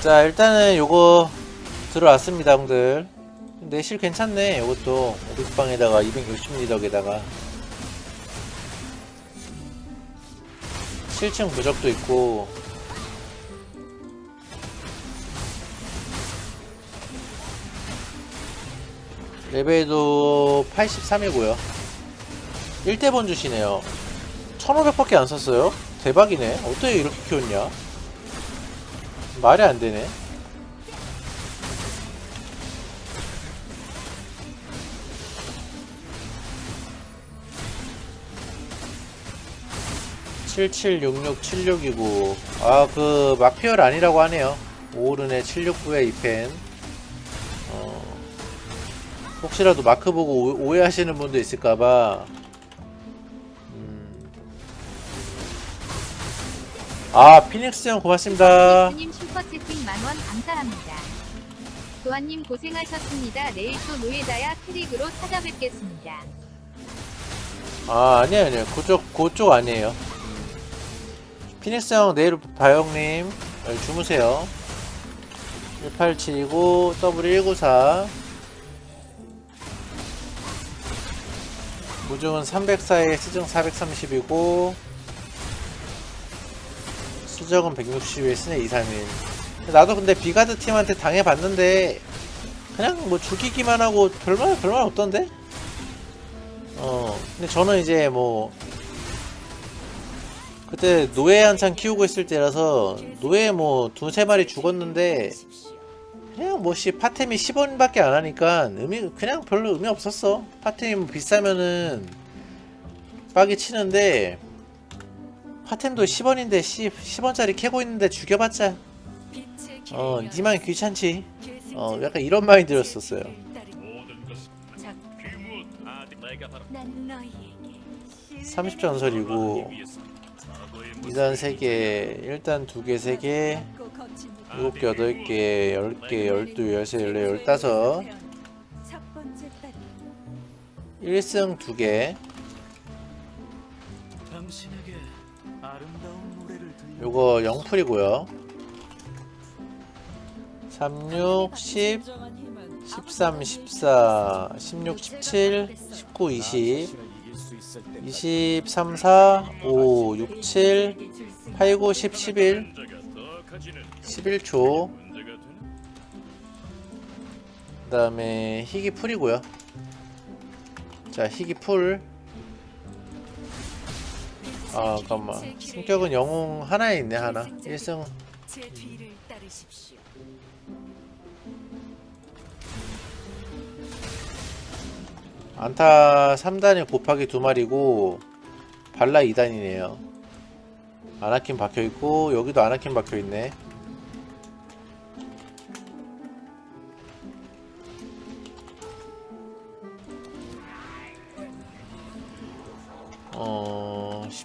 자 일단은 요거 들어왔습니다 형들. 내실 괜찮네 요것도. 오비스방에다가 260리더에다가. 7층 부적도 있고. 레벨도 83이고요. 1대본 주시네요. 1500밖에 안 썼어요? 대박이네. 어떻게 이렇게 키웠냐 말이 안 되네. (776676이고) 아 그 마피얼 아니라고 하네요. 오른의 769의 이펜. 어, 혹시라도 마크 보고 오- 오해하시는 분도 있을까봐 아 피닉스 형 고맙습니다 님 슈퍼채팅 만원 감사합니다. 도안님 고생하셨습니다. 내일 또 노예다야 트릭으로 찾아뵙겠습니다. 아 아니에요 아니에요 그쪽 그쪽 아니에요 피닉스 형 내일 형님 네, 주무세요 187이고 W194 무중은 304에 수정 430이고 수정은 160에 스네 231 나도 근데 비가드 팀한테 당해봤는데 그냥 뭐 죽이기만 하고 별말 별말 없던데? 어, 근데 저는 이제 뭐, 그때 노예 한창 키우고 있을 때라서, 노예 뭐, 두세 마리 죽었는데, 그냥 뭐, 씨, 파템이 10원밖에 안 하니까, 의미, 그냥 별로 의미 없었어. 파템이 뭐 비싸면은, 빡이 치는데, 파템도 10원인데, 10, 10원짜리 캐고 있는데 죽여봤자, 어, 니만 귀찮지. 어, 약간 이런 마인드였었어요. 난 너희에게 30전설이고, 2단 3개, 1단 2개, 3개, 7개, 8개, 10개, 12, 13, 14, 15첫 번째 딸이 1승 2개 요거 0풀이고요. 36, 10, 13, 14, 16, 17, 19, 20 23, 4, 5, 6, 7, 8, 9, 10, 11 11초. 그 다음에 희귀 풀이고요. 자 희귀 풀 아, 잠깐만. 성격은 영웅 하나에 있네, 하나. 1승. 제 뒤를 따르십시오. 안타 3단이 곱하기 2마리고, 발라 2단이네요. 아나킨 박혀있고, 여기도 아나킨 박혀있네.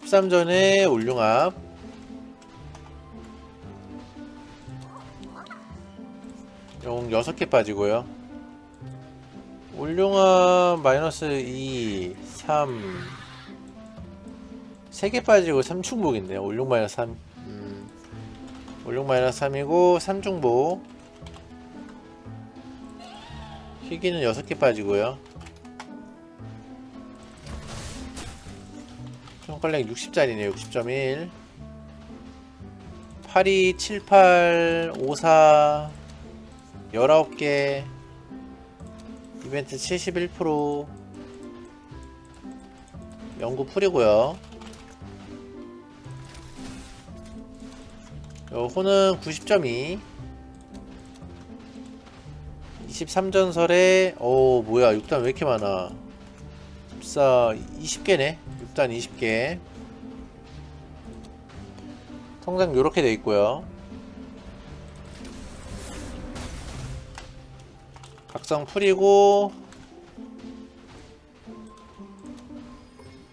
13전에 올융합. 용 6개 빠지고요. 올룡아 마이너스 2, 3 3개 빠지고 3충복 있네요. 올룡 마이너스 3 음. 올룡 마이너스 3이고 3중복 희귀는 6개 빠지고요. 컬렉 60짜리네요. 60.1 82, 78, 54 19개. 이벤트 71% 연구 풀이고요. 요 호는 90.2 23전설에 오 뭐야 6단 왜 이렇게 많아? 14 20개네 6단 20개. 통장 요렇게 돼 있고요. 각성 풀이고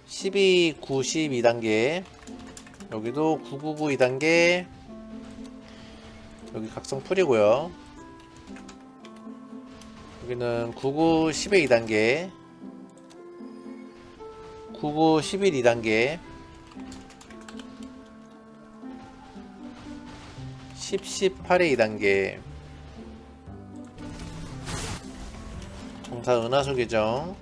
12, 90 2단계. 여기도 999 2단계. 여기 각성 풀이고요. 여기는 99, 10의 2단계 99, 11 2단계. 10, 18의 2단계. 정사 은하수 계정.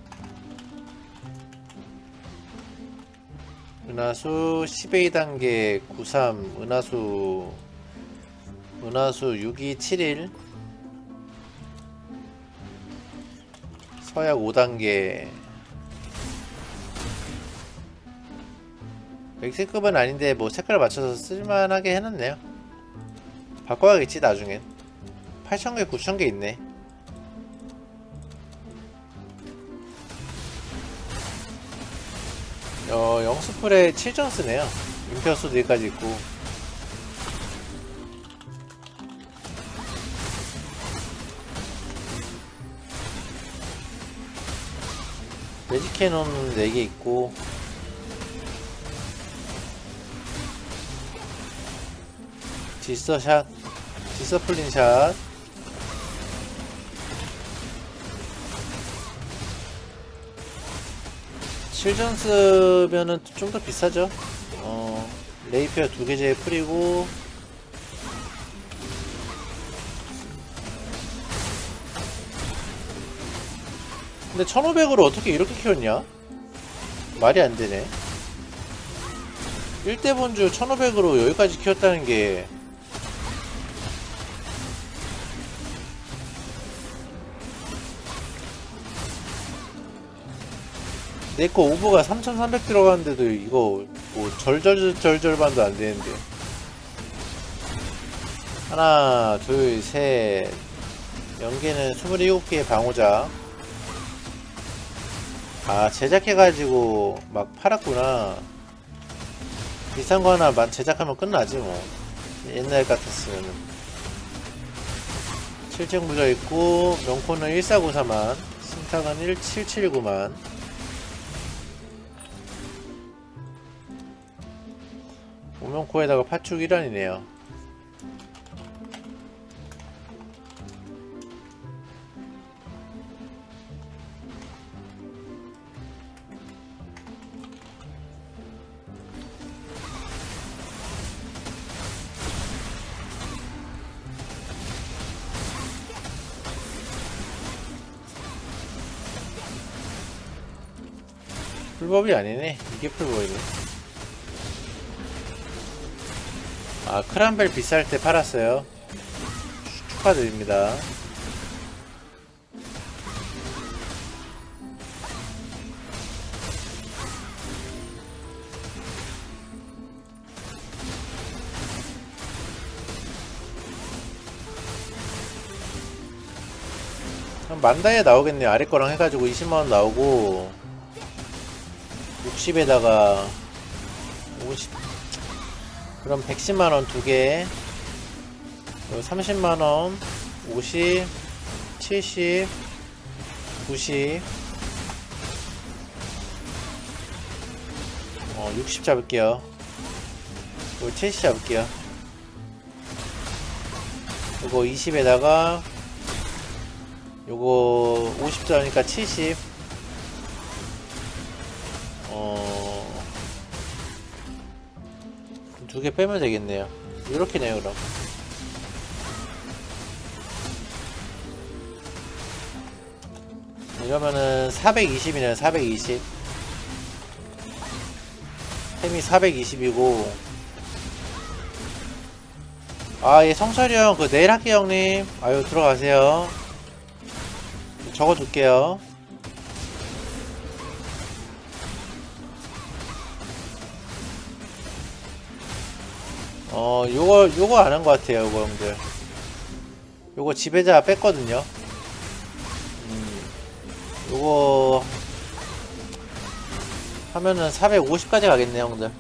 은하수 10의 2단계 93 은하수 은하수 6271 서약 5단계 엑스급은 아닌데 뭐 색깔 맞춰서 쓸만하게 해놨네요. 바꿔야겠지 나중엔. 8,000개 9,000개 있네. 어 영스풀에 7전 쓰네요. 임페어스도 여기까지 있고. 매직 캐논 4개 있고 디서샷 디서플린 샷 실전 쓰면은 좀 더 비싸죠 어 레이피어 두 개제 풀이고 근데 1500으로 어떻게 이렇게 키웠냐? 말이 안 되네. 1대 본주 1500으로 여기까지 키웠다는 게 내거 오버가 3300 들어가는데도 이거 뭐 절절절절 반도 안 되는데. 하나 둘셋. 연계는 27개의 방어자. 아 제작해가지고 막 팔았구나. 비싼 거 하나 만 제작하면 끝나지 뭐. 옛날 같았으면은. 7층 무저 있고 명코는 1494만 신탁은 1779만 오명코에다가 파축 1원이네요. 풀법이 아니네. 이게 풀법이네 아 크란벨 비쌀 때 팔았어요. 축하드립니다. 만다에 나오겠네요. 아래 거랑 해가지고 20만원 나오고 60에다가 50 그럼 110만원 두개. 30만원 50 70 90 어, 60 잡을게요. 이거 70 잡을게요. 이거 20에다가 요거 50 잡으니까 70 두 개 빼면 되겠네요. 이렇게네요, 그럼. 이러면은 420이네요, 420. 템이 420이고. 아, 예, 성철이 형, 그 내일 할게요, 형님. 아유, 들어가세요. 적어둘게요. 어, 요거, 요거 아는 것 같아요, 요거 형들. 요거 지배자 뺐거든요. 음, 요거, 하면은 450까지 가겠네, 형들.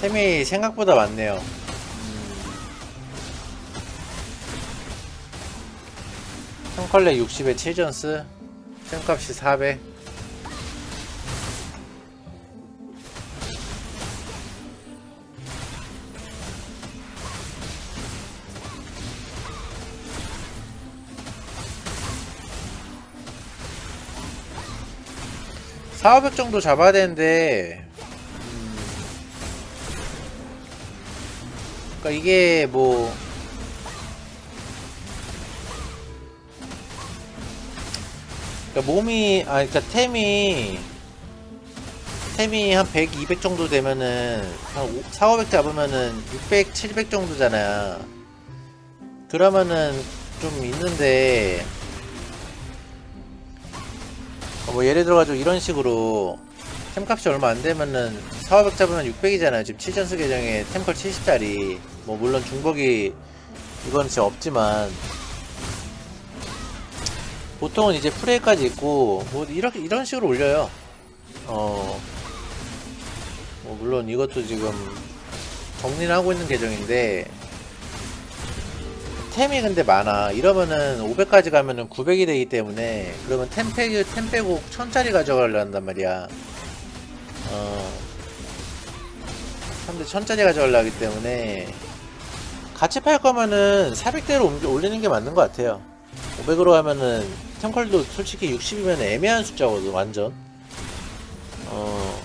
템이 생각보다 많네요. 한컬레 60에 7전스 템값이 400 4,500 정도 잡아야 되는데 음... 그러니까 이게 뭐 그러니까 몸이 아 그러니까 템이 템이 한 100, 200 정도 되면은 한 4, 500 잡으면은 600, 700 정도잖아. 그러면은 좀 있는데 어, 뭐 예를 들어가지고 이런 식으로 템값이 얼마 안 되면은 4, 500 잡으면 600이잖아요. 지금 7전스 계정에 템컬 70짜리. 뭐 물론 중복이 이건 진짜 없지만 보통은 이제 프레이까지 있고 뭐 이렇게 이런 식으로 올려요. 어. 뭐 물론 이것도 지금 정리를 하고 있는 계정인데 템이 근데 많아. 이러면은 500까지 가면은 900이 되기 때문에 그러면 템 빼고 템 빼고 1000짜리 가져가려 한단 말이야. 어. 사람들 1000짜리 가져가려 하기 때문에 같이 팔 거면은 400대로 올리는 게 맞는 것 같아요. 500으로 하면은 템컬도 솔직히 60이면 애매한 숫자거든 완전. 어.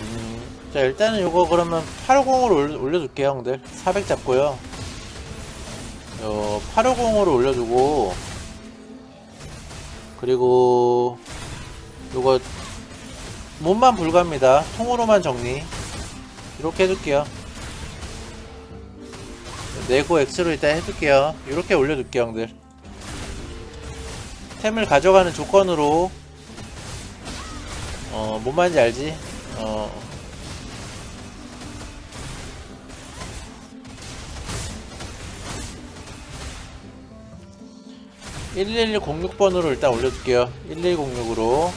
음, 자 일단은 요거 그러면 850으로 올려둘게요 형들 400 잡고요 요 850으로 올려주고 그리고 요거 몸만 불가합니다 통으로만 정리 이렇게 해둘게요 네고 X로 일단 해둘게요 이렇게 올려둘게요 형들 템을 가져가는 조건으로 어, 뭔 말인지 알지? 어. (1116) 06번으로 일단 올려줄게요. (1106으로)